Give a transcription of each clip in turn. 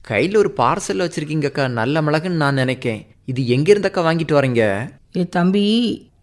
கையில் ஒரு பார்சல் வச்சிருக்கீங்கக்கா. நல்ல மிளகுன்னு நான் நினைக்கேன். இது எங்கேருந்தக்கா வாங்கிட்டு வரீங்க? ஏ தம்பி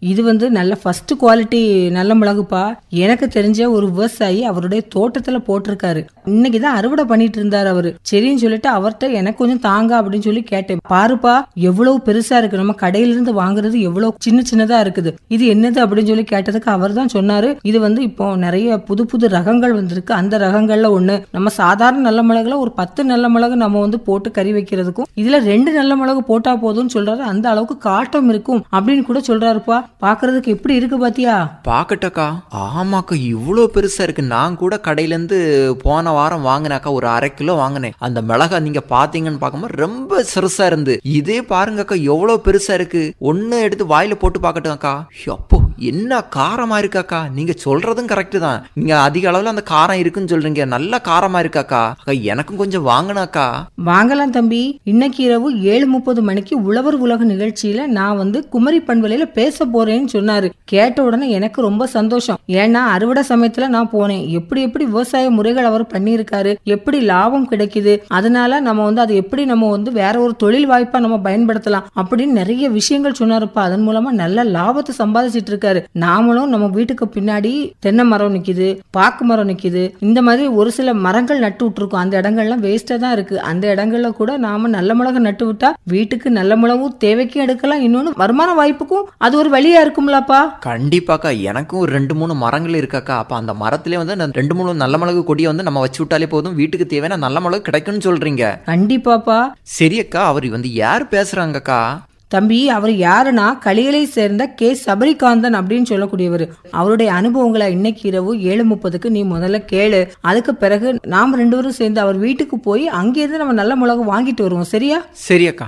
இது வந்து நல்ல ஃபர்ஸ்ட் குவாலிட்டி நல்ல மிளகுப்பா. எனக்கு தெரிஞ்ச ஒரு விவசாயி அவருடைய தோட்டத்துல போட்டிருக்காரு. இன்னைக்கு தான் அறுவடை பண்ணிட்டு இருந்தாரு அவரு. சரின்னு சொல்லிட்டு அவர்கிட்ட எனக்கு கொஞ்சம் தாங்க அப்படின்னு சொல்லி கேட்டேன். பாருப்பா எவ்வளவு பெருசா இருக்கு. நம்ம கடையில இருந்து வாங்குறது எவ்வளவு சின்ன சின்னதா இருக்குது. இது என்னது அப்படின்னு சொல்லி கேட்டதுக்கு அவர் தான் சொன்னாரு. இது வந்து இப்போ நிறைய புது புது ரகங்கள் வந்திருக்கு. அந்த ரகங்கள்ல ஒண்ணு நம்ம சாதாரண நல்ல மிளகுல ஒரு பத்து நல்ல மிளகு நம்ம வந்து போட்டு கறி வைக்கிறதுக்கும் இதுல ரெண்டு நல்ல மிளகு போட்டா போதும்னு சொல்றாரு. அந்த அளவுக்கு காட்டம் இருக்கும் அப்படின்னு கூட சொல்றாருப்பா. பாக்குறதுக்கு எப்படி இருக்கு பாத்தியா? பார்க்கட்டக்கா ஆமாக்கா இவ்வளோ பெருசா இருக்கு. நான் கூட கடையிலேருந்து போன வாரம் வாங்கினாக்கா ஒரு அரை கிலோ வாங்கினேன். அந்த மிளகா நீங்க பாத்தீங்கன்னு பார்க்கும்போது ரொம்ப சிறுசா இருந்து. இதே பாருங்கக்கா எவ்வளோ பெருசா இருக்கு. ஒன்னு எடுத்து வாயில போட்டு பார்க்கட்டும்க்கா எப்போ என்ன காரமா இருக்காக்கா? நீங்க சொல்றதும் கரெக்டு தான். நீங்க அதிக அளவில் அந்த காரம் இருக்குன்னு சொல்றீங்க. நல்ல காரமா இருக்காக்கா? அக்கா எனக்கும் கொஞ்சம் வாங்கினாக்கா. வாங்கலாம் தம்பி. இன்னைக்கு இரவு ஏழு முப்பது மணிக்கு உழவர் உலக நிகழ்ச்சியில நான் வந்து குமரி பண்பலையில பேச போறேன்னு சொன்னாரு. கேட்ட உடனே எனக்கு ரொம்ப சந்தோஷம். ஏன்னா அறுவடை சமயத்துல நான் போனேன். எப்படி எப்படி விவசாய முறைகள் அவர் பண்ணியிருக்காரு. எப்படி லாபம் கிடைக்குது. அதனால நம்ம வந்து அதை எப்படி நம்ம வந்து வேற ஒரு தொழில் வாய்ப்பா நம்ம பயன்படுத்தலாம் அப்படின்னு நிறைய விஷயங்கள் சொன்னாருப்பா. அதன் மூலமா நல்ல லாபத்தை சம்பாதிச்சிட்டு இருக்காரு நாமளும் நம்ம வீட்டுக்கு பின்னாடி தென்னை மரம் நிக்குது பாக்கு மரம் நிக்குது. இந்த மாதிரி ஒரு சில மரங்கள் நட்டு விட்டுருக்கோம். அந்த இடங்கள்லாம் வேஸ்டா தான் இருக்கு. அந்த இடங்கள்ல கூட நாம நல்ல மிளகு நட்டு விட்டா வீட்டுக்கு நல்ல மிளகும் தேவைக்கும் எடுக்கலாம். இன்னொன்னு வருமான வாய்ப்புக்கும் அது ஒரு வழியா இருக்கும்லப்பா. கண்டிப்பாக்கா. எனக்கும் ஒரு ரெண்டு மூணு மரங்கள் இருக்காக்கா. அப்போ அந்த மரத்திலே வந்து ரெண்டு மூணு நல்ல மிளகு கொடியை வந்து நம்ம வச்சு விட்டாலே போதும். வீட்டுக்கு தேவையான நல்ல மிளகு கிடைக்கும்னு சொல்றீங்க. கண்டிப்பாப்பா. சரி அக்கா அவர் வந்து யார் பேசுறாங்கக்கா? தம்பி அவர் யாருன்னா களியலை சேர்ந்த கே. சபரிகாந்தன் அப்படின்னு சொல்லக்கூடியவர். அவருடைய அனுபவங்களை இன்னைக்கு இரவு ஏழு முப்பதுக்கு நீ முதல்ல கேளு. அதுக்கு பிறகு நாம் ரெண்டு பேரும் சேர்ந்து அவர் வீட்டுக்கு போய் அங்கேருந்து நம்ம நல்ல மிளகு வாங்கிட்டு வருவோம். சரியா? சரி அக்கா.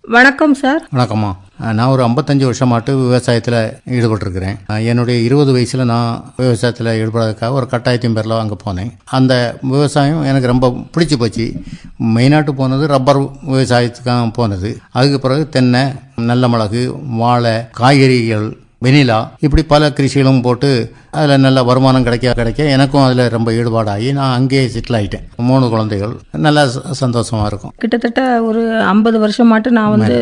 வணக்கம் சார். வணக்கம்மா. நான் ஒரு ஐம்பத்தஞ்சு வருஷமாட்டு விவசாயத்தில் ஈடுபட்டிருக்கிறேன். என்னுடைய இருபது வயசில் நான் விவசாயத்தில் ஈடுபடுறதுக்காக ஒரு கட்டாயத்தின் பேரில் அங்கே போனேன். அந்த விவசாயம் எனக்கு ரொம்ப பிடிச்சி போச்சு. மெயினாட்டு போனது ரப்பர் விவசாயத்துக்காக போனது. அதுக்கு பிறகு தென்னை நல்ல மிளகு வாழை காய்கறிகள் வெனிலா இப்படி பல கிருஷிகளும் போட்டு அதில் நல்ல வருமானம் கிடைக்க கிடைக்க எனக்கும் அதில் ரொம்ப ஈடுபாடாகி நான் அங்கேயே செட்டில் ஆகிட்டேன் மூணு குழந்தைகள். நல்லா ச- சந்தோஷமா இருக்கும். கிட்டத்தட்ட ஒரு ஐம்பது வருஷமாட்டு நான் வந்து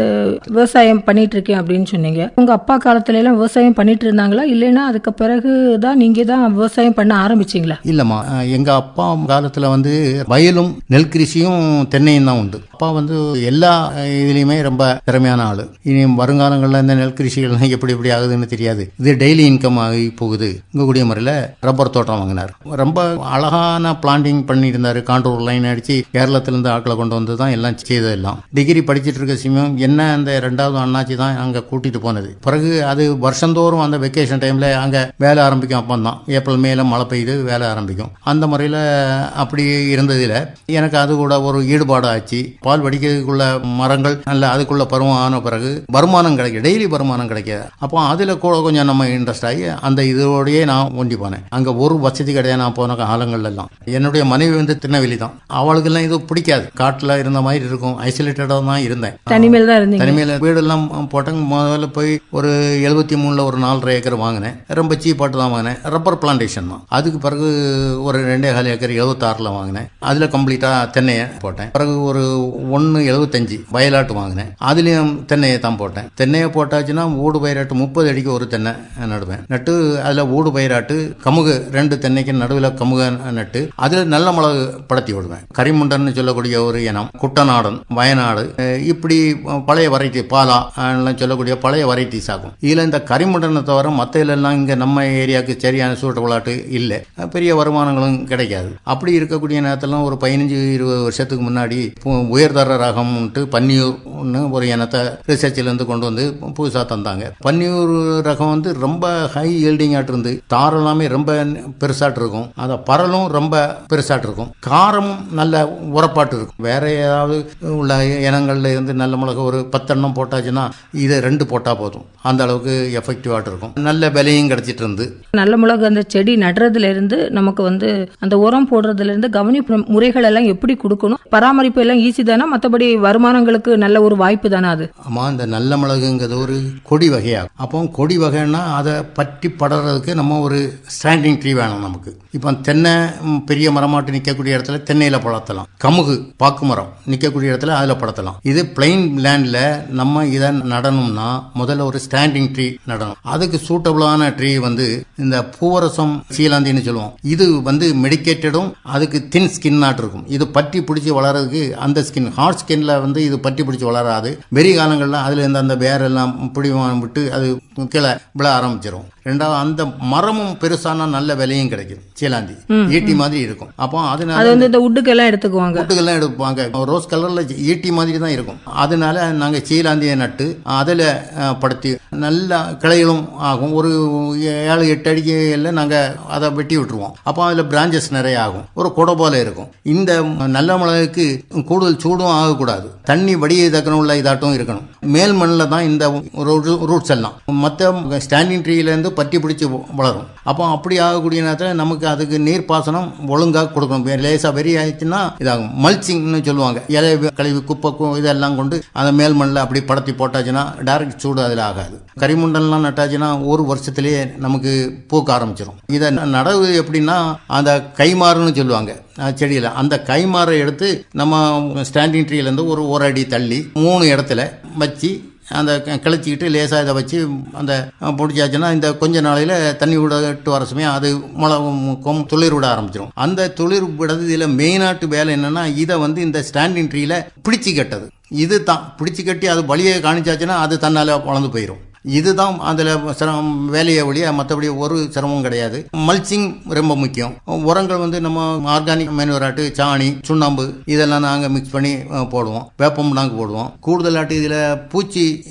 விவசாயம் பண்ணிட்டு இருக்கேன் அப்படின்னு சொன்னீங்க. உங்க அப்பா காலத்துல எல்லாம் விவசாயம் பண்ணிட்டு இருந்தாங்களா இல்லைன்னா அதுக்கு பிறகு தான் நீங்க தான் விவசாயம் பண்ண ஆரம்பிச்சீங்களா? இல்லைம்மா அஹ் எங்க அப்பா காலத்தில் வந்து வயலும் நெல் கிருஷியும் தென்னையும் தான் உண்டு. அப்பா வந்து எல்லா இதுலேயுமே ரொம்ப திறமையான ஆள். இனி வருங்காலங்களில் இந்த நெல் கிருஷிகள்லாம் எப்படி எப்படி ஆகுதுன்னு தெரியாது. இது டெய்லி இன்கம் ஆகி போகுது. இங்கே கூடிய முறையில் ரப்பர் தோட்டம் வாங்கினார். ரொம்ப அழகான பிளான்டிங் பண்ணியிருந்தார். காண்டூர் லைன் அடித்து கேரளத்திலேருந்து ஆட்களை கொண்டு வந்து தான் எல்லாம் செய்ததெல்லாம் டிகிரி படிச்சுட்டு இருக்க சமயம் என்ன அந்த ரெண்டாவது அண்ணாச்சி தான் அங்கே கூட்டிட்டு போனது. பிறகு அது வருஷந்தோறும் அந்த வெக்கேஷன் டைமில் அங்கே வேலை ஆரம்பிக்கும். அப்போ தான் ஏப்ரல் மேல மழை பெய்யுது வேலை ஆரம்பிக்கும். அந்த முறையில் அப்படி இருந்ததில் எனக்கு அது கூட ஒரு ஈடுபாடு ஆச்சு. பால் வடிக்கிறதுக்குள்ள மரங்கள் நல்ல அதுக்குள்ள பருவம் ஆன பிறகு வருமானம் கிடைக்கும் டெய்லி வருமானம் கிடைக்காது அப்போ அதில் கூட கொஞ்சம் நம்ம இன்ட்ரெஸ்ட் ஆகி அந்த இதோடையே நான் ஒண்டி போனேன். அங்கே ஒரு வசதி கிடையாது நான் போன காலங்கள்ல எல்லாம் என்னுடைய மனைவி வந்து திருநெல்வேலி தான். அவளுக்கெல்லாம் இது பிடிக்காது. காட்டில் இருந்த மாதிரி இருக்கும். ஐசோலேட்டடாக தான் இருந்தேன். தனிமையில் தான் இருந்தீங்க? தனிமையில் வீடெல்லாம் போட்டேங்க முதல்ல போய் ஒரு எழுபத்தி மூணில் ஒரு நாலரை ஏக்கர் வாங்கினேன். ரொம்ப சீப்பாட்டு தான் வாங்கினேன். ரப்பர் பிளான்டேஷன் தான். அதுக்கு பிறகு ஒரு ரெண்டே கால் ஏக்கர் எழுபத்தாறில் வாங்கினேன். அதில் கம்ப்ளீட்டாக தென்னையை போட்டேன். பிறகு ஒரு ஒன்று எழுபத்தஞ்சு வயலாட்டு வாங்கினேன். அதுலேயும் தென்னையை தான் போட்டேன். தென்னையை போட்டாச்சுன்னா ஊடு பயிராட்டு முப்பது அடிக்கு ஒரு தென்னை நடுவேன். நட்டு அதில் ஊடு பயிராட்டு கமுகு ரெண்டு தென்னைக்கு நடுவில் கமுக நட்டு அதில் நல்ல மிளகு படுத்தி விடுவேன். கரிமுண்டன்னு சொல்லக்கூடிய ஒரு இனம் குட்டநாடன் வயநாடு இப்படி பழைய வெரைட்டி பாலா எல்லாம் சொல்லக்கூடிய பழைய வெரைட்டிஸ் ஆகும். இதில் இந்த கரிமுண்டனை தவிர மற்ற எல்லாம் இங்கே நம்ம ஏரியாவுக்கு சரியான சூட்டபிளாட்டு இல்லை. பெரிய வருமானங்களும் கிடைக்காது. அப்படி இருக்கக்கூடிய நேரத்தில் ஒரு பதினஞ்சு இருபது வருஷத்துக்கு முன்னாடி உயர்தர ரகம்ன்ட்டு பன்னியூர்னு ஒரு இனத்தை ரிசர்ச்சிலேருந்து கொண்டு வந்து புதுசாக தந்தாங்க. பன்னியூர் ரகம் வந்து ரொம்ப ஹை ஈல்டிங்காட்டு இருந்து தார் எல்லாமே ரொம்ப பெருசாட்டு இருக்கும் அந்த பரலும் ரொம்ப பெருசாட்டு இருக்கும் காரமும் நல்ல உரப்பாட்டு இருக்கும் வேற ஏதாவது உள்ள இனங்கள்ல இருந்து நல்ல மிளகு ஒரு பத்தெண்ணம் போட்டாச்சுன்னா இதை ரெண்டு போட்டால் போதும். அந்த அளவுக்கு எஃபெக்டிவாட்டு இருக்கும் நல்ல விலையும் கிடைச்சிட்டு இருந்து நல்ல மிளகு அந்த செடி நடுறதுல இருந்து நமக்கு வந்து அந்த உரம் போடுறதுல இருந்து கவனிப்பு முறைகள் எல்லாம் எப்படி கொடுக்கணும்? பராமரிப்பு எல்லாம் ஈஸி தானே? மற்றபடி வருமானங்களுக்கு நல்ல ஒரு வாய்ப்பு தானே அது? ஆமாம் இந்த நல்ல மிளகுங்கிறது ஒரு கொடி வகையாகும். அப்போ கொடி வகைன்னா அதை பற்றி படறதுக்கு நம்ம நம்ம ஒரு ஸ்டாண்டிங் ட்ரீ வேணும் நமக்கு. இப்போ தென்னை பெரிய மரமாட்டு நிற்கக்கூடிய இடத்துல தென்னையில் பழத்தலாம் கமுகு பாக்கு மரம் நிற்கக்கூடிய இடத்துல அதில் படத்தலாம். இது பிளெயின் லேண்டில் நம்ம இதை நடணும்னா முதல்ல ஒரு ஸ்டாண்டிங் ட்ரீ நடணும். அதுக்கு சூட்டபிளான ட்ரீ வந்து இந்த பூவரசம் சீலாந்தின்னு சொல்லுவோம். இது வந்து மெடிக்கேட்டடும் அதுக்கு தின் ஸ்கின் நாட்டு இருக்கும். இது பற்றி பிடிச்சி வளர்றதுக்கு அந்த ஸ்கின் ஹார்ட் ஸ்கின்ல வந்து இது பற்றி பிடிச்சி வளராது. வெறி காலங்களில் அதில் இருந்த அந்த வேரெல்லாம் பிடிவான் விட்டு அது கீழே விழ ஆரம்பிச்சிடும் ரெண்டாவது அந்த மரமும் பெருசானா நல்ல விலையும் கிடைக்கும். சீலாந்தி. ஈட்டி மாதிரி இருக்கும். அப்போ அதனால அது வந்து இந்த உட்டுக்கெல்லாம் எடுத்துக்குவாங்க. பொட்டுகள்லாம் எடுப்பாங்க. ரோஸ் கலர்ல ஈட்டி மாதிரி தான் இருக்கும். அதனால நாங்க சீலாந்தியை நட்டு அதில் படுத்தி நல்லா கிளைகளும் ஆகும். ஒரு ஏழு எட்டு அடிக்கையில் நாங்க அதை வெட்டி விட்டுருவோம். அப்போ அதில் பிரான்ச்சஸ் நிறைய ஆகும். ஒரு குடை போல இருக்கும். இந்த நல்ல மிளகுக்கு கூடுதல் சூடும் ஆகக்கூடாது. தண்ணி வடியை தக்கணும் உள்ள இதாட்டும் இருக்கணும். மேல் மண்ணில் தான் இந்த ரூட்ஸ் எல்லாம். மற்ற ஸ்டாண்டிங் ட்ரீலேருந்து பற்றி பிடிச்சி வளரும். அப்போ அப்படி ஆகக்கூடிய நேரத்தில் நமக்கு அதுக்கு நீர் பாசனம் ஒழுங்காக கொடுக்கணும் லேசாக வெறி ஆயிடுச்சுன்னா இதாகும். மல்ச்சிங்னு சொல்லுவாங்க. இலை கழிவு குப்பை இதெல்லாம் கொண்டு அந்த மேல் மண்ணில் அப்படி படத்தி போட்டாச்சுன்னா டைரக்ட் சூடு அதில் ஆகாது. கரிமுண்டன்லாம் நட்டாச்சுன்னா ஒரு வருஷத்துலேயே நமக்கு பூக்க ஆரம்பிச்சிடும் இதை ந- நடவு எப்படின்னா அந்த கைமாறுன்னு சொல்லுவாங்க. செடியில். அந்த கைமாறை எடுத்து நம்ம ஸ்டாண்டிங் ட்ரீலேருந்து ஒரு ஒரு அடி தள்ளி மூணு இடத்துல வச்சு அந்த கிளச்சிக்கிட்டு லேசாக இதை வச்சு அந்த பிடிச்சாச்சுன்னா இந்த கொஞ்ச நாளையில் தண்ணி விடட்டு வர சமயம் அது மிளகும் துளிர் விட ஆரம்பிச்சிடும் அந்த துளிர் விடுறது இதில் மெயினாட்டு வேலை என்னென்னா இதை வந்து இந்த ஸ்டாண்டிங் ட்ரீல பிடிச்சி கட்டது. இது தான். பிடிச்சி கட்டி அது வழியை காணிச்சாச்சுன்னா அது தன்னால் வளர்ந்து போயிடும் இதுதான் அதில் சிரமம் வேலையை ஒழிய மற்றபடி ஒரு சிரமமும் கிடையாது. மல்ச்சிங் ரொம்ப முக்கியம். உரங்கள் வந்து நம்ம ஆர்கானிக் மேனுவராட்டு சாணி சுண்ணாம்பு இதெல்லாம் நாங்கள் மிக்ஸ் பண்ணி போடுவோம். வேப்பம் நாங்கள் போடுவோம். கூடுதலாட்டு இதில் பூச்சி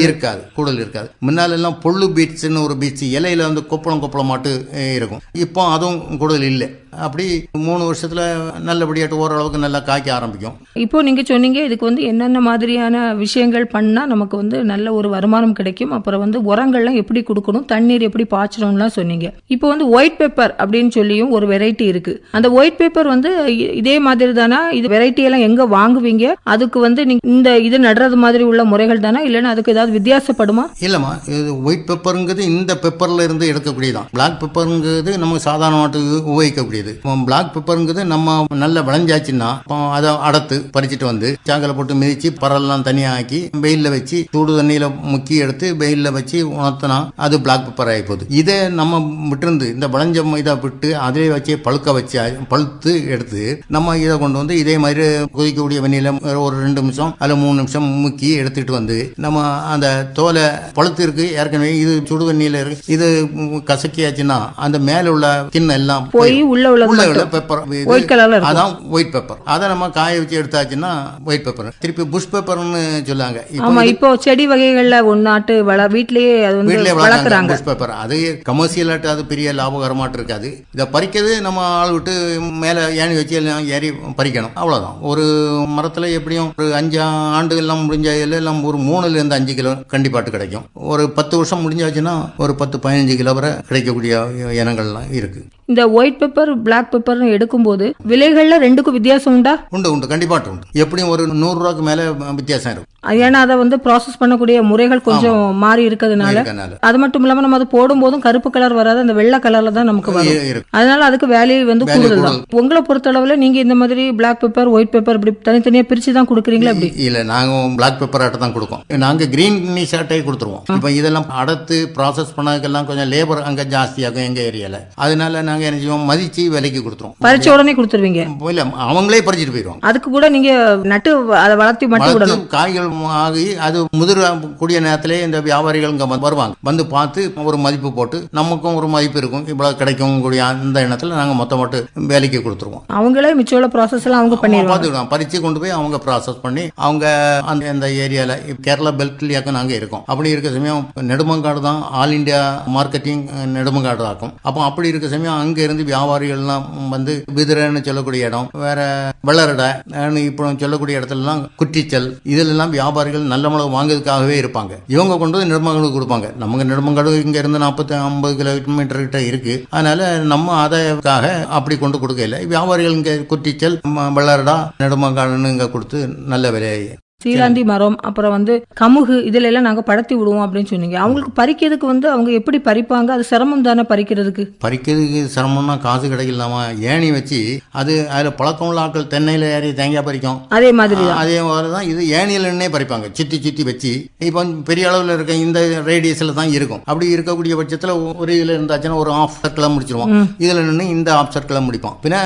இருக்காது. கூடுதல் இருக்காது. முன்னால எல்லாம் பொள்ளு பீட்ஸ்னு ஒரு பீட்ஸ் இலையில வந்து கொப்பளம் கொப்பளமாட்டு இருக்கும். இப்போ அதுவும் கூடுதல் இல்லை. அப்படி மூணு வருஷத்துல நல்லபடியாட்டு ஓரளவுக்கு நல்லா காய்க்க ஆரம்பிக்கும். இப்போ நீங்க சொன்னீங்க இதுக்கு வந்து என்னென்ன மாதிரியான விஷயங்கள் பண்ணா நமக்கு வந்து நல்ல ஒரு வருமானம் கிடைக்கும். அப்புறம் வந்து உரங்கள்லாம் எப்படி கொடுக்கணும் தண்ணீர் எப்படி பாய்ச்சணும்லாம் சொன்னீங்க. இப்போ வந்து ஒயிட் பேப்பர் அப்படின்னு சொல்லியும் ஒரு வெரைட்டி இருக்கு. அந்த ஒயிட் பேப்பர் வந்து இதே மாதிரி தானா இது வெரைட்டி எல்லாம் எங்க வாங்குவீங்க? அதுக்கு வந்து நீங்க இந்த இது நடுறது மாதிரி உள்ள முறைகள் தானா? இல்லைன்னா அதுக்கு ஏதாவது வித்தியாசப்படுமா? இல்லைம்மா இது ஒயிட் பெப்பருங்கிறது இந்த பெப்பரில் இருந்து எடுக்கக்கூடியதான் பிளாக் பெப்பருங்கிறது நம்ம சாதாரண நாட்டுக்கு செய்யுது பிளாக் பெப்பருங்கிறது நம்ம நல்ல விளைஞ்சாச்சுன்னா அதை அடத்து பறிச்சுட்டு வந்து சாங்கலை போட்டு மிதிச்சு பரலாம் தனியாக ஆக்கி வெயிலில் வச்சு சூடு தண்ணியில் முக்கி எடுத்து வெயிலில் வச்சு உணர்த்தினா அது பிளாக் பெப்பர் ஆகி போகுது. இதை நம்ம விட்டுருந்து இந்த விளைஞ்ச இதை விட்டு அதிலே வச்சு பழுக்க வச்சு பழுத்து எடுத்து நம்ம இதை கொண்டு வந்து இதே மாதிரி கொதிக்கக்கூடிய வெண்ணில ஒரு ரெண்டு நிமிஷம் அதில் மூணு நிமிஷம் முக்கி எடுத்துட்டு வந்து நம்ம அந்த தோலை பழுத்து இருக்கு ஏற்கனவே இது சுடு தண்ணியில் இருக்கு இது கசக்கியாச்சுன்னா அந்த மேலே உள்ள கிண்ணம் எல்லாம் போய் உள்ள உள்ள உள்ள மட்டும். பெப்பர் ஒயிட் கலர்ல இருக்கும் அதான் ஒயிட் பெப்பர் அதை நம்ம காய வச்சு எடுத்தாச்சுன்னா ஒயிட் பெப்பர் திருப்பி புஷ் பெப்பர்னு சொல்லாங்க. இப்போ ஆமா இப்போ செடி வகைகள்ல ஒன்னாட்டு வள வீட்லயே அது வந்து வளர்க்குறாங்க. புஷ் பேப்பர் அது கமர்ஷியலாட்டு அது பெரிய லாபகரமாட்டு இருக்காது. இதை பறிக்கிறது நம்ம ஆள் விட்டு மேலே ஏணி வச்சு எல்லாம் ஏறி பறிக்கணும். அவ்வளோதான் ஒரு மரத்தில் எப்படியும் ஒரு அஞ்சு ஆண்டு எல்லாம் முடிஞ்ச எல்லாம் ஒரு மூணுல இருந்து அஞ்சு கிலோ கண்டிப்பாட்டு கிடைக்கும். ஒரு பத்து வருஷம் முடிஞ்சாச்சுன்னா ஒரு பத்து பதினஞ்சு கிலோ வரை கிடைக்கக்கூடிய இனங்கள்லாம் இருக்கு. இந்த ஒயிட் பெப்பர் பிளாக் பெப்பர்னு எடுக்கும்போது விலைகள்ல ரெண்டுக்கும் வித்தியாசம் உண்டா? உண்டு உண்டு. கண்டிப்பாட்டு உண்டு எப்படியும் ஒரு நூறுரூவாக்கு மேலே வித்தியாசம் இருக்கும். ஏன்னா அதை வந்து ப்ராசஸ் பண்ணக்கூடிய முறைகள் கொஞ்சம் மாறி இருக்கிறதுனால அது மட்டும் இல்லாம நம்ம அது போடும்போதும் கருப்பு கலர் வராது அந்த வெள்ளை கலர்ல தான் நமக்கு வரும். அதனால அதுக்கு வேல்யூ வந்து கூடுதல் தான். உங்களை பொறுத்தளவுல நீங்க இந்த மாதிரி பிளாக் பெப்பர் ஒயிட் பெப்பர் இப்படி தனித்தனியா பிரிச்சு தான் கொடுக்குறீங்களா அப்படி இல்ல நாங்க பிளாக் பெப்பர் ஆட்டை தான் கொடுப்போம் நாங்க கிரீன் ஷர்ட்டே கொடுத்துருவோம். இப்போ இதெல்லாம் அடத்து ப்ராசஸ் பண்ணதுக்கெல்லாம் கொஞ்சம் லேபர் அங்க ஜாஸ்தியாகும் எங்க ஏரியால அதனால நாங்க என்ன செய்வோம்? மதிச்சு விலைக்கு கொடுத்துருவோம் பறிச்ச உடனே கொடுத்துருவீங்க. இல்ல அவங்களே பறிச்சுட்டு போயிடுவாங்க அதுக்கு கூட நீங்க நட்டு அதை வளர்த்தி மட்டும் விடணும். காய்கள் ஆகி அது முதிர் கூடிய நேரத்திலே இந்த வியாபாரிகள் இங்க வருவாங்க. வந்து பார்த்து ஒரு மதிப்பு போட்டு நமக்கும் ஒரு மதிப்பு இருக்கும். இவ்வளவு கிடைக்கும் கூடிய அந்த எண்ணத்துல நாங்க மொத்த மட்டும் வேலைக்கு கொடுத்துருவோம். அவங்களே மிச்சம் உள்ள ப்ராசஸ் எல்லாம் அவங்க பண்ணிடுவாங்க. பார்த்துக்கலாம் பறிச்சு கொண்டு போய் அவங்க ப்ராசஸ் பண்ணி அவங்க அந்த இந்த ஏரியால கேரளா பெல்ட்லியாக்க நாங்க இருக்கோம். அப்படி இருக்க சமயம் நெடுமங்காடு தான் ஆல் இந்தியா மார்க்கெட்டிங் நெடுமங்காடு ஆக்கும். அப்போ அப்படி இருக்க சமயம் அங்க இருந்து எல்லாம் வந்து விதிரன்னு சொல்லக்கூடிய இடம் வேற வளரடை இப்போ சொல்லக்கூடிய இடத்துலலாம் குட்டிச்சல் இதிலெல்லாம் வியாபாரிகள் நல்ல மிளகு வாங்குறதுக்காகவே இருப்பாங்க. இவங்க கொண்டு வந்து நெடுமங்கலுக்கு கொடுப்பாங்க. நமக்கு நெடுமங்கடு இங்க இருந்து நாற்பத்தி ஐம்பது கிலோமீட்டர் கிட்ட இருக்கு. அதனால நம்ம ஆதாயத்துக்காக அப்படி கொண்டு கொடுக்கல. வியாபாரிகள் இங்க குட்டிச்சல் வளரடா வெள்ளரடா நெடுமங்காடுன்னு இங்க கொடுத்து நல்ல விலையை சீலாந்தி மரம் அப்புறம் வந்து கமுகு இதுல எல்லாம் நாங்க படத்தி விடுவோம் அப்படின்னு சொன்னீங்க. அவங்களுக்கு பறிக்கிறதுக்கு வந்து அவங்க எப்படி பறிப்பாங்க? அது சிரமம் தானே பறிக்கிறதுக்கு? பறிக்கிறதுக்கு சிரமம்னா காசு கிடைக்கலாமா? ஏணி வச்சு அது அதில் பழக்கம் உள்ள ஆட்கள் தென்னையில் ஏறி தேங்காய் பறிக்கும். அதே மாதிரி அதே மாதிரி தான் இது ஏணியில் நின்னே பறிப்பாங்க. சுற்றி சுற்றி வச்சு. இப்போ பெரிய அளவில் இருக்க இந்த ரேடியஸில் தான் இருக்கும். அப்படி இருக்கக்கூடிய பட்சத்தில் ஒரு இதில் இருந்தாச்சுன்னா ஒரு ஆஃப் சர்க்கிளாக முடிச்சிருவோம். இதில் நின்று இந்த ஆஃப் சர்க்கிளாக முடிப்போம். பின்ன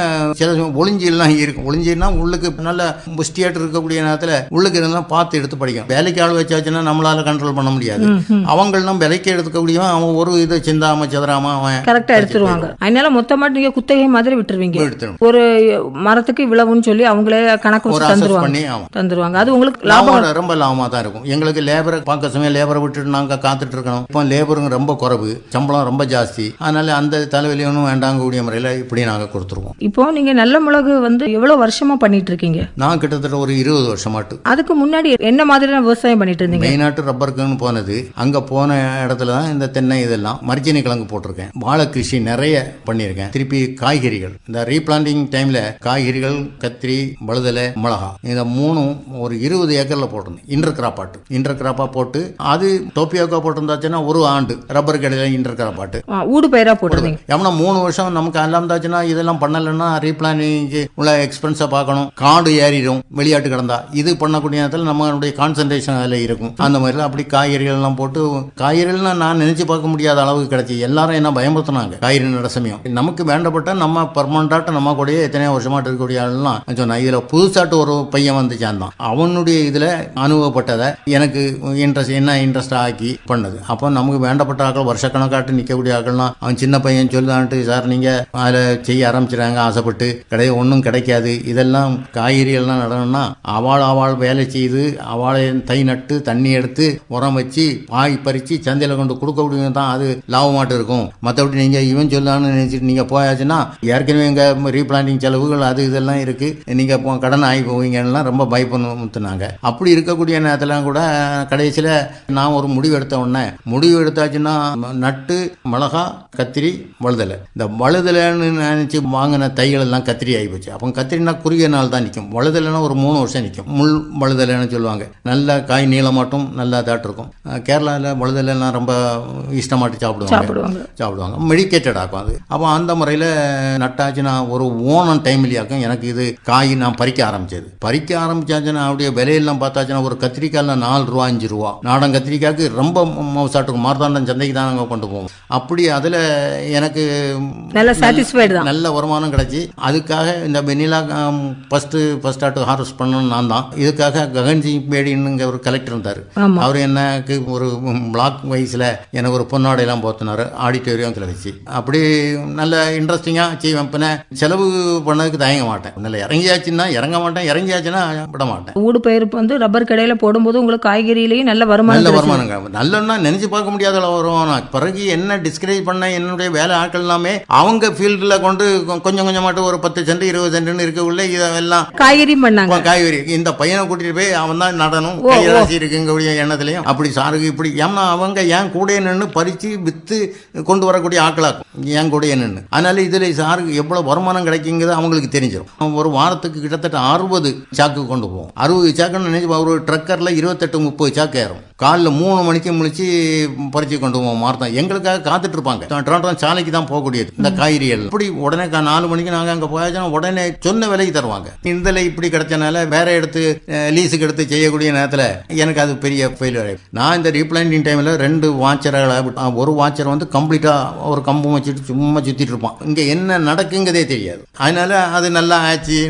சில ஒளிஞ்சிலாம் இருக்கும். ஒளிஞ்சின்னா உள்ளுக்கு நல்ல புஷ்டியாட்டு இருக்கக்கூடிய நேரத்தில் உள்ளுக்கு இருந்தால் பார்த்து எடுத்து படிக்கும் வேலைக்கு ஆள் வச்சாச்சுன்னா நம்மளால கண்ட்ரோல் பண்ண முடியாது. அவங்களாம் விலைக்கு எடுத்துக்கூடியவன் அவன் ஒரு இதை சிந்தாம சிதறாம அவன் கரெக்டா எடுத்துருவாங்க. அதனால மொத்தமா நீங்க குத்தகை மாதிரி விட்டுருவீங்க. ஒரு மரத்துக்கு இவ்வளவுன்னு சொல்லி அவங்களே கணக்கு தந்துருவாங்க. பண்ணி தந்துருவாங்க. அது உங்களுக்கு லாபம். ரொம்ப லாபமாக தான் இருக்கும். எங்களுக்கு லேபரை பார்க்க சமயம் லேபரை விட்டுட்டு நாங்கள் காத்துட்டு இருக்கணும். இப்போ லேபருங்க ரொம்ப குறைவு. சம்பளம் ரொம்ப ஜாஸ்தி. அதனால அந்த தலைவலியும் வேண்டாங்கக்கூடிய முறையில் இப்படி நாங்கள் கொடுத்துருவோம். இப்போ நீங்க நல்ல மிளகு வந்து எவ்வளவு வருஷமா பண்ணிட்டு இருக்கீங்க? நான் கிட்டத்தட்ட ஒரு இருபது வருஷமாட்டு. அதுக்கு முன்னாடி என்ன மாதிரியான விவசாயம் பண்ணிட்டு இருந்தீங்க மெயினாட்டு ரப்பருக்குன்னு போனது. அங்கே போன இடத்துல தான் இந்த தென்னை இதெல்லாம் மரிச்சினி கிழங்கு போட்டிருக்கேன். வாழை கிருஷி நிறைய பண்ணியிருக்கேன். திருப்பி காய்கறிகள். இந்த ரீபிளான்டிங் டைமில் காய்கறிகள் கத்திரி வழுதலை மிளகா இந்த மூணும் ஒரு இருபது ஏக்கரில் போட்டிருந்தேன். இன்டர் கிராப்பாட்டு இன்டர் கிராப்பாக போட்டு அது டோப்பியோக்கா போட்டிருந்தாச்சுன்னா ஒரு ஆண்டு. ரப்பர் கடையில் இன்டர் கிராப்பாட்டு ஆ, ஊடு பயிரா போட்டிருந்தீங்க? எவனா மூணு வருஷம் நமக்கு எல்லாம் இருந்தாச்சுன்னா இதெல்லாம் பண்ணலைன்னா ரீபிளானிங்க்கு உள்ள எக்ஸ்பென்ஸை பார்க்கணும். காடு ஏறிடும் வெளியாட்டு கிடந்தா. இது பண்ணக்கூடிய நேரத்தில் நம்மளுடைய கான்சன்ட்ரேஷன் அதில் இருக்கும். அந்த மாதிரி அப்படி காய்கறிகள் எல்லாம் போட்டு காய்கறிகள்லாம் நான் நினைச்சு பார்க்க முடியாத அளவுக்கு கிடச்சி. எல்லாரும் என்ன பயமுறுத்தினாங்க? காய்கறி நட சமயம். நமக்கு வேண்டப்பட்ட நம்ம பர்மனண்டாட்ட நம்ம கூடயே எத்தனையோ வருஷமாட்டு இருக்கக்கூடிய ஆளுலாம் சொன்னேன். இதில் புதுசாட்டு ஒரு பையன் வந்து சேர்ந்தான் அவனுடைய இதில் அனுபவப்பட்டதை எனக்கு இன்ட்ரெஸ்ட் என்ன இன்ட்ரெஸ்ட் ஆக்கி பண்ணது. அப்போ நமக்கு வேண்டப்பட்ட ஆக்கள் வருஷக்கணக்காட்டு நிற்கக்கூடிய ஆக்கள்லாம் அவன் சின்ன பையன் சொல்லுதான்ட்டு சார் நீங்கள் அதில் செய்ய ஆரம்பிச்சிடாங்க ஆசைப்பட்டு. கிடையாது ஒன்றும் கிடைக்காது. இதெல்லாம் காய்கறிகள்லாம் நடணும்னா அவள் அவள் வேலை செய்து அவளை தை நட்டு தண்ணி எடுத்து உரம் வச்சு பாய் பறித்து சந்தையில் கொண்டு கொடுக்க முடியும் தான் அது லாபமாட்டு இருக்கும். மற்றபடி நீங்கள் இவன் சொல்லான்னு நினச்சிட்டு நீங்கள் போயாச்சுன்னா ஏற்கனவே எங்கள் ரீபிளான்டிங் செலவுகள் அது இதெல்லாம் இருக்குது நீங்கள் கடன் ஆகி போவீங்கன்னா ரொம்ப பயப்படுத்துனாங்க. அப்படி இருக்கக்கூடிய நேரத்தில் கூட கடைசியில் நான் ஒரு முடிவு எடுத்த உடனே முடிவு எடுத்தாச்சுன்னா நட்டு மிளகா கத்திரி வழுதலை. இந்த வழுதலைன்னு நினச்சி வாங்கின தைகள் எல்லாம் கத்திரி ஆகி போச்சு. அப்போ கத்திரினா குறுகிய நாள் தான் நிற்கும் வழுதலைன்னா ஒரு மூணு வருஷம் நிற்கும் முள் வழுதலைன்னு சொல்லுவாங்க. நல்ல காய் நீளமாட்டும் நல்லா தாட்டு இருக்கும் கேரளாவில் வழுதலைலாம் ரொம்ப இஷ்டமாட்டு சாப்பிடுவாங்க. சாப்பிடுவாங்க. சாப்பிடுவாங்க. மெடிக்கேட்டட் ஆக்கும் அது. அப்போ அந்த முறையில் நட்டாச்சுன்னா ஒரு ஓணம் டைம்லேயாக்கும் எனக்கு இது காய் நான் பறிக்க ஆரம்பிச்சது. பறிக்க ஆரம்பிச்சாச்சுன்னா அப்படியே விலையெல்லாம் பார்த்தாச்சுன்னா ஒரு கத்திரிக்காயில் நாலு ரூபா அஞ்சு ரூபா. நாடன் கத்திரிக்காய்க்கு ரொம்ப மவுசாட்டுக்கும். மார்த்தாண்டம் சந்தைக்கு தான் நாங்கள் கொண்டு போவோம். அப்படி அதில் எனக்கு நல்ல சாட்டிஸ்ஃபைடு தான். நல்ல வருமானம் கிடைச்சி. அதுக்காக இந்த வெண்ணிலா ஃபஸ்ட்டு ஃபஸ்ட் ஆட்டு ஹார்வெஸ்ட் பண்ணணும் நான் தான். இதுக்காக ககன்ஜி பேடின்னு ஒரு கலெக்டர் இருந்தார். அவர் எனக்கு ஒரு பிளாக் வைஸில் எனக்கு ஒரு பொன்னாடையெல்லாம் போத்தினார் ஆடிட்டோரியத்தில் வச்சு. அப்படி நல்ல இன்ட்ரெஸ்டிங்காக செய்வேன். பின்ன செலவு பண்ணதுக்கு தயங்க மாட்டேன். நல்ல இறங்கியாச்சுன்னா இறங்க மாட்டேன். இறங்கியாச்சுன்னா விட மாட்டேன். ஊடு பயிர் வந்து ரப்பர் கடையில போடும்போது உங்களுக்கு காய்கறியிலையும் நல்ல வருமானம் நல்ல. வருமானங்க. நல்லன்னா நினைச்சு பார்க்க முடியாத அளவு வருமானம் பிறகு என்ன டிஸ்கரேஜ் பண்ண என்னுடைய வேலை ஆட்கள் எல்லாமே அவங்க ஃபீல்டில் கொண்டு கொ- கொஞ்சம் கொஞ்சமாட்டு ஒரு பத்து சென்ட் இருபது சென்ட்னு இருக்கக்குள்ள இதெல்லாம் காய்கறியும் பண்ணாங்க. காய்கறி. இந்த பையனை கூட்டிட்டு போய் அவன் தான் நடணும் கைராசி இருக்குங்கக்கூடிய எண்ணத்துலையும். அப்படி சாருக்கு இப்படி ஏன்னா அவங்க என் கூட நின்று பறித்து விற்று கொண்டு வரக்கூடிய ஆக்களாக்கும் என் கூட நின்று அதனால இதில் சாருக்கு எவ்வளோ வருமானம் கிடைக்குங்கிறது அவங்களுக்கு தெரிஞ்சிடும் ஒரு வாரத்துக்கு கிட்டத்தட்ட அறுபது சாக்கு கொண்டு போவோம். அறுபது சாக்குன்னு நினைச்சு ஒரு ட்ரக்கரில் இருபத்தெட்டு முப்பது சாக்கு ஏறும். காலைல மூணு மணிக்கு முழிச்சு பறிச்சு கொண்டு போவோம் மார்த்தம் எங்களுக்காக காத்துட்டு இருப்பாங்க டொரண்டோ சாலைக்கு தான் போகக்கூடியது. இந்த காய்கறிகள் இப்படி உடனே நாலு மணிக்கு நாங்கள் அங்கே போயாச்சுன்னா உடனே சொன்ன விலைக்கு தருவாங்க. இதில் இப்படி கிடைச்சனால வேற எடுத்து லீஸுக்கு எடுத்து செய்யக்கூடிய நேரத்தில் எனக்கு அது பெரிய ஃபெயிலியர் நான் இந்த ரீப்ளான்டிங் டைமில் ரெண்டு வாட்சர்களை ஒரு வாட்சர் வந்து கம்ப்ளீட்டாக ஒரு கம்பம் வச்சுட்டு சும்மா சுற்றிட்டு இருப்பான். இங்கே என்ன நடக்குங்கிறதே தெரியாது. அதனால அது நல்லா ஆச்சு.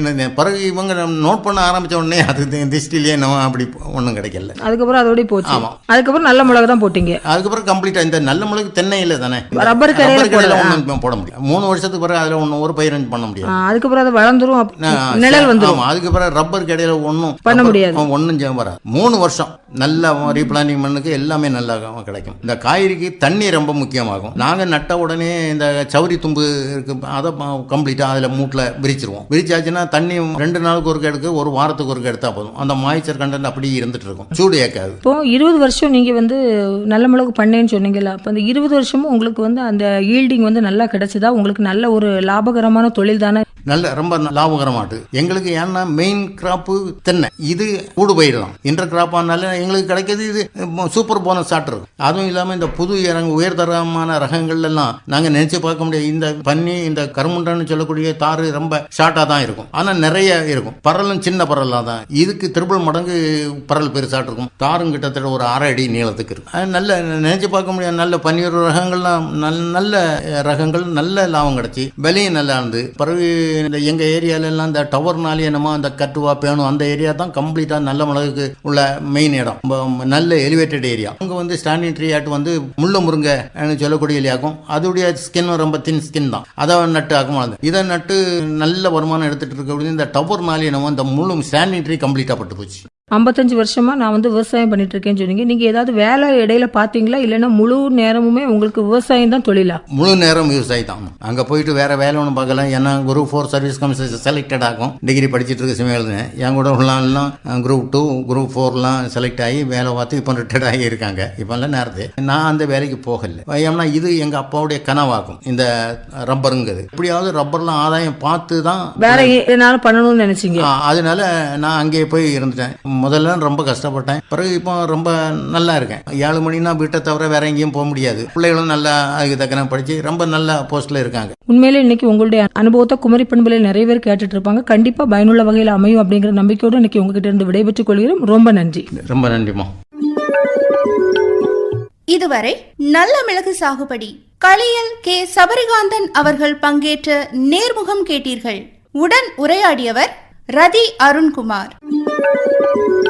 பிறகு இவங்க நோட் பண்ண ஆரம்பிச்ச உடனே அது திருஷ்டிலேயே நம்ம அப்படி ஒன்றும் கிடைக்கல. அதுக்கப்புறம் அதோடய போச்சு. அதுக்கப்புறம் நல்ல மிளகு தான் போட்டீங்க. அதுக்கப்புறம் கம்ப்ளீட்டா இந்த நல்ல மிளகு தென்னை இல்லை தானே? ரப்பர் கடையில ஒன்றும் போட முடியும் மூணு வருஷத்துக்கு பிறகு அதில் ஒன்றும் ஒரு பயிர் பண்ண முடியாது. ஆ, அதுக்கப்புறம் அது வளர்ந்துரும் நிழல் சரி, வந்துரும். ஆமா, அதுக்கு பிறகு ரப்பர் கடையில் ஒன்றும் பண்ண முடியாது. ஒன்றும் வராது. மூணு வருஷம். நல்லா ரீப்ளானிங் பண்ணுக்கு எல்லாமே நல்லா கிடைக்கும். இந்த காய்கறிக்கு தண்ணி ரொம்ப முக்கியமாகும். நாங்கள் நட்ட உடனே இந்த சௌரி தும்பு இருக்கு அதை கம்ப்ளீட்டாக அதில் மூட்டில் விரிச்சிருவோம். விரிச்சாச்சுன்னா தண்ணி ரெண்டு நாளுக்கு ஒருக்க எடுக்க ஒரு வாரத்துக்கு ஒருக்க எடுத்தா போதும். அந்த மாய்ச்சர் கண்டென்ட் அப்படியே இருந்துட்டு இருக்கும். சூடு ஏற்காது. இப்போ இருபது வருஷம் நீங்க வந்து நல்ல மிளகு பண்ணேன்னு சொன்னீங்கல்ல அப்ப அந்த இருபது வருஷமும் உங்களுக்கு வந்து அந்த ஈல்டிங் வந்து நல்லா கிடைச்சதா? உங்களுக்கு நல்ல ஒரு லாபகரமான தொழில் தானே? நல்ல ரொம்ப லாபகரமாட்டு. எங்களுக்கு ஏன்னா மெயின் கிராப்பு தென்னை. இது கூடு பயிர் தான் இன்டர் கிராப் ஆனால எங்களுக்கு கிடைக்கிறது இது சூப்பர் போனஸ் சாட்டு அதுவும் இல்லாமல் இந்த புது இறங்கு உயர்தரமான ரகங்கள்லாம் நாங்கள் நினச்சி பார்க்க முடியாது. இந்த பன்னி இந்த கருமுண்டன்னு சொல்லக்கூடிய தாறு ரொம்ப ஷார்ட்டாக தான் இருக்கும். ஆனால் நிறைய இருக்கும். பரலும் சின்ன பரலாக தான். இதுக்கு திருப்பல் மடங்கு பரல் பெருசாட்டு இருக்கும். தாரும் கிட்டத்தட்ட ஒரு அரை அடி நீளத்துக்கு இருக்கும். அது நல்ல நினச்சி பார்க்க முடியாது. நல்ல பன்னீர் ரகங்கள்லாம் நல்ல நல்ல ரகங்கள் நல்ல லாபம் கிடச்சி விலையும் நல்லா இருந்து. பிறகு இந்த எங்கள் ஏரியாவிலலாம் இந்த டவர்னாலே என்னமோ அந்த கட்டுவா பேணும் அந்த ஏரியா தான் கம்ப்ளீட்டாக நல்ல மிளகுக்கு உள்ள மெயின் இடம். இடம். நல்ல எலிவேட்டட் ஏரியா அங்கே வந்து ஸ்டாண்டிங் ட்ரீ வந்து முள்ள முருங்கை சொல்லக்கூடிய இல்லையாக்கும் அதோடைய ஸ்கின் ரொம்ப தின் ஸ்கின் தான். அதை நட்டு ஆகமானது இதை நட்டு நல்ல வருமானம் எடுத்துட்டு இருக்க இந்த டவர்னாலே என்னமோ இந்த முழு ஸ்டாண்டிங் ட்ரீ கம்ப்ளீட்டாக பட்டு போச்சு. ஐம்பத்தஞ்சு வருஷமா நான் வந்து விவசாயம் பண்ணிட்டு இருக்கேன்னு சொன்னீங்க. நீங்க ஏதாவது வேலை இடையில பாத்தீங்களா? இல்லைன்னா முழு நேரமுமே உங்களுக்கு விவசாயம் தான் தொழிலா? முழு நேரம் விவசாயி தான். அங்கே போயிட்டு வேற வேலை ஒன்றும் பார்க்கல. ஏன்னா group four service commission selected ஆகும். டிகிரி படிச்சுட்டு இருக்க எழுதுனேன் என் கூட உள்ளலாம் குரூப் டூ குரூப் ஃபோர்லாம் செலக்ட் ஆகி வேலை பார்த்து இப்போ ரிட்டையர்ட் ஆகி இருக்காங்க இப்போல்லாம் நேரத்து. நான் அந்த வேலைக்கு போகல. ஏன்னா இது எங்கள் அப்பாவுடைய கனவாகும். இந்த ரப்பருங்கிறது. எப்படியாவது ரப்பர்லாம் ஆதாயம் பார்த்து தான் வேற எதனால பண்ணணும்னு நினைச்சீங்க. அதனால நான் அங்கேயே போய் இருந்துட்டேன். முதல்ல ரொம்ப கஷ்டப்பட்டேன். பிறகு இப்போ ரொம்ப நல்லா இருக்கேன். ஏழு மணினா வீட்டை தவிர வேற எங்கேயும் போக முடியாது. பிள்ளைகளும் நல்லா அதுக்கு தக்கன படிச்சு ரொம்ப நல்ல போஸ்ட்ல இருக்காங்க. உண்மையிலே இன்னைக்கு உங்களுடைய அனுபவத்தை குமரி பண்புல நிறைய பேர் கேட்டுட்டு இருப்பாங்க. கண்டிப்பா பயனுள்ள வகையில் அமையும் அப்படிங்கிற நம்பிக்கையோடு இன்னைக்கு உங்ககிட்ட இருந்து விடைபெற்றுக் கொள்கிறோம் ரொம்ப நன்றி. ரொம்ப நன்றிம்மா. இதுவரை நல்ல மிளகு சாகுபடி களியல் கே. சபரிகாந்தன் அவர்கள் பங்கேற்ற நேர்முகம் கேட்டீர்கள். உடன் உரையாடியவர் ரதி அருண்குமார். thank you